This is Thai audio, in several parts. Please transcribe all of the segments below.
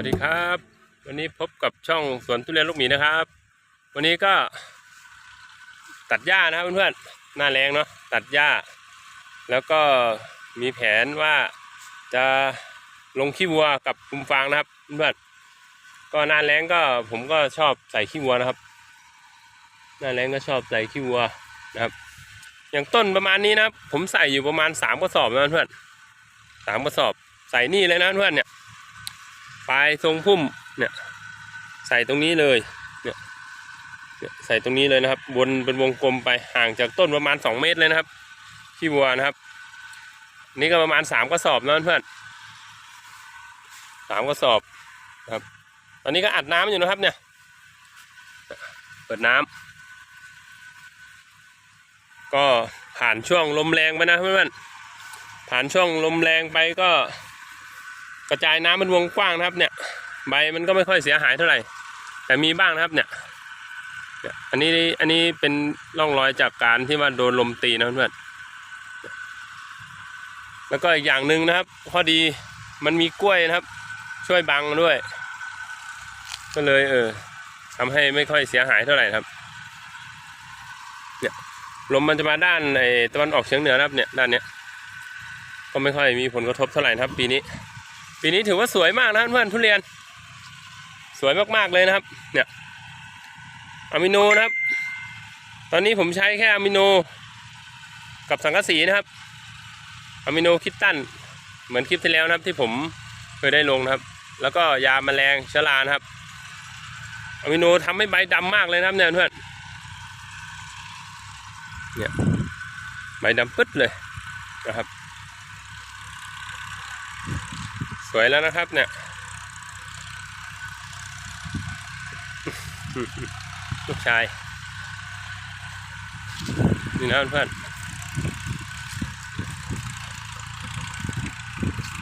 วัสดีครับ วันนี้พบกับช่องสวนทุเรียนลูกหมีนะครับ วันนี้ก็ตัดหญ้านะครับเพื่อนๆหน้าแรงเนาะตัดหญ้า แล้วก็มีแผนว่าจะลงขี้วัวกับคุมฟางนะครับเพื่อนๆก็หน้าแรงก็ผมก็ชอบใส่ขี้วัวนะครับ หน้าแรงก็ชอบใส่ขี้วัวนะครับ อย่างต้นประมาณนี้นะครับ ผมใส่อยู่ประมาณสามกระสอบนะเพื่อนสามกระสอบใส่นี่เลยนะเพื่อนเนี่ย ปลายทรงพุ่มเนี่ยใส่ตรงนี้เลยเนี่ยใส่ตรงนี้เลยนะครับ วนเป็นวงกลมไปห่างจากต้นประมาณสองเมตรเลยนะครับขี้วัวนะครับ นี่ก็ประมาณสามกระสอบนะเพื่อนสามกระสอบครับ ตอนนี้ก็อัดน้ำอยู่นะครับเนี่ย เปิดน้ำก็ผ่านช่วงลมแรงไปนะเพื่อนๆผ่านช่วงลมแรงไปก็ กระจายน้ำเป็นวงกว้างนะครับ เนี่ย ใบมันก็ไม่ค่อยเสียหายเท่าไหร่ แต่มีบ้างนะครับเนี่ยเนี่ยอันนี้อันนี้เป็นร่องรอยจากการที่ว่าโดนลมตีนะเพื่อนแล้วก็อีกอย่างหนึ่งนะครับข้อดีมันมีกล้วยนะครับ ช่วยบังด้วย ก็เลยเออทำให้ไม่ค่อยเสียหายเท่าไหร่ครับเนี่ยลมมันจะมาด้านไอ้ตะวันออกเฉียงเหนือนะครับเนี่ยด้านเนี้ยก็ไม่ค่อยมีผลกระทบเท่าไหร่นะครับปีนี้ ปีนี้ถือว่าสวยมากนะเพื่อนทุเรียน สวยมากๆเลยนะครับ เนี่ยอะมิโนนะครับ ตอนนี้ผมใช้แค่อะมิโน กับสังกะสีนะครับอะมิโนคิดตันเหมือนคลิปที่แล้วนะครับที่ผมเคยได้ลงนะครับ แล้วก็ยาแมลงเชื้อรานะครับอะมิโนทำให้ใบดำมากเลยนะครับเนี่ยเพื่อนเนี่ยใบดำปึ๊ดเลยนะครับ สวยแล้วนะครับเนี่ยลูกชาย นี่นะเพื่อน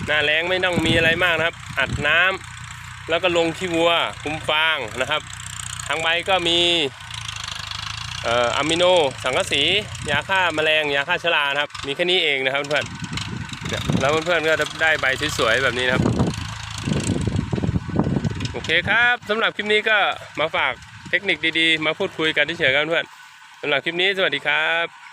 หน้าแรงไม่ต้องมีอะไรมากนะครับ อัดน้ำแล้วก็ลงขี้วัว คุ้มฟางนะครับ ทางใบก็มีอะมิโน สังกะสี ยาฆ่าแมลง ยาฆ่าเชื้อรานะครับ มีแค่นี้เองนะครับเพื่อน แล้วเพื่อนๆก็จะได้ใบสวยๆแบบนี้นะครับ โอเคครับสำหรับคลิปนี้ก็มาฝากเทคนิคดีๆ มาพูดคุยกันที่เฉยกันเพื่อนสำหรับคลิปนี้สวัสดีครับ